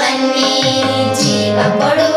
ಬನ್ನಿ ಜೀವ ಕೊಡು